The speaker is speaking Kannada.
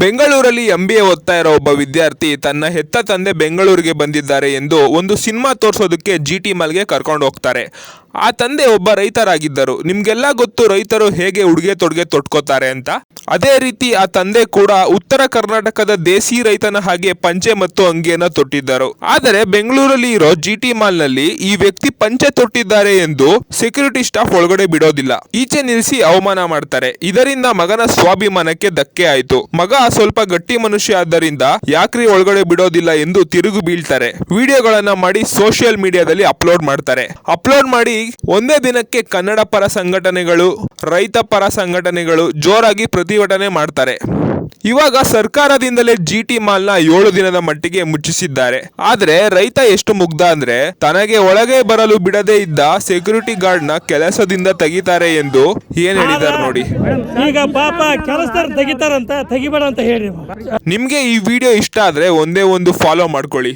ಬೆಂಗಳೂರಲ್ಲಿ ಎಂಬಿಎ ಓದ್ತಾ ಇರೋ ಒಬ್ಬ ವಿದ್ಯಾರ್ಥಿ ತನ್ನ ಹೆತ್ತ ತಂದೆ ಬೆಂಗಳೂರಿಗೆ ಬಂದಿದ್ದಾರೆ ಎಂದು ಒಂದು ಸಿನಿಮಾ ತೋರಿಸೋದಕ್ಕೆ ಜಿ ಟಿ ಮಾಲ್ಗೆ ಕರ್ಕೊಂಡು ಹೋಗ್ತಾರೆ. ಆ ತಂದೆ ಒಬ್ಬ ರೈತರಾಗಿದ್ದರು. ನಿಮ್ಗೆಲ್ಲ ಗೊತ್ತು ರೈತರು ಹೇಗೆ ಉಡುಗೆ ತೊಡುಗೆ ತೊಟ್ಕೋತಾರೆ ಅಂತ? ಅದೇ ರೀತಿ ಆ ತಂದೆ ಕೂಡ ಉತ್ತರ ಕರ್ನಾಟಕದ ದೇಸಿ ರೈತನ ಹಾಗೆ ಪಂಚೆ ಮತ್ತು ಅಂಗಿಯನ್ನ ತೊಟ್ಟಿದ್ದರು. ಆದರೆ ಬೆಂಗಳೂರಲ್ಲಿ ಇರೋ ಜಿ ಟಿ ಮಾಲ್ನಲ್ಲಿ ಈ ವ್ಯಕ್ತಿ ಪಂಚೆ ತೊಟ್ಟಿದ್ದಾರೆ ಎಂದು ಸೆಕ್ಯೂರಿಟಿ ಸ್ಟಾಫ್ ಒಳಗಡೆ ಬಿಡೋದಿಲ್ಲ. ಈಚೆ ನಿಲ್ಲಿಸಿ ಅವಮಾನ ಮಾಡ್ತಾರೆ. ಇದರಿಂದ ಮಗನ ಸ್ವಾಭಿಮಾನಕ್ಕೆ ಧಕ್ಕೆ ಆಯಿತು. ಮಗ ಸ್ವಲ್ಪ ಗಟ್ಟಿ ಮನುಷ್ಯ ಆದ್ದರಿಂದ ಯಾಕ್ರಿ ಒಳಗಡೆ ಬಿಡೋದಿಲ್ಲ ಎಂದು ತಿರುಗು ಬೀಳ್ತಾರೆ. ವಿಡಿಯೋಗಳನ್ನ ಮಾಡಿ ಸೋಷಿಯಲ್ ಮೀಡಿಯಾದಲ್ಲಿ ಅಪ್ಲೋಡ್ ಮಾಡ್ತಾರೆ. ಅಪ್ಲೋಡ್ ಮಾಡಿ ಒಂದೇ ದಿನಕ್ಕೆ ಕನ್ನಡ ಪರ ಸಂಘಟನೆಗಳು ರೈತ ಪರ ಸಂಘಟನೆಗಳು ಜೋರಾಗಿ ಪ್ರತಿಭಟನೆ ಮಾಡ್ತಾರೆ. ಇವಾಗ ಸರ್ಕಾರದಿಂದಲೇ ಜಿ ಟಿ ಮಾಲ್ನ ಏಳು ದಿನದ ಮಟ್ಟಿಗೆ ಮುಚ್ಚಿಸಿದ್ದಾರೆ. ಆದ್ರೆ ರೈತ ಎಷ್ಟು ಮುಗ್ಧ ಅಂದ್ರೆ ತನಗೆ ಒಳಗೆ ಬರಲು ಬಿಡದೆ ಇದ್ದ ಸೆಕ್ಯೂರಿಟಿ ಗಾರ್ಡ್ನ ಕೆಲಸದಿಂದ ತೆಗಿತಾರೆ ಎಂದು ಏನ್ ಹೇಳಿದಾರೆ ನೋಡಿ. ಈಗ ಪಾಪ ತೆಗಿತಾರಂತ ತೆಗಿಬೇಡ ಅಂತ ಹೇಳಿ ನಿಮ್ಗೆ ಈ ವಿಡಿಯೋ ಇಷ್ಟ ಆದ್ರೆ ಒಂದೇ ಒಂದು ಫಾಲೋ ಮಾಡ್ಕೊಳ್ಳಿ.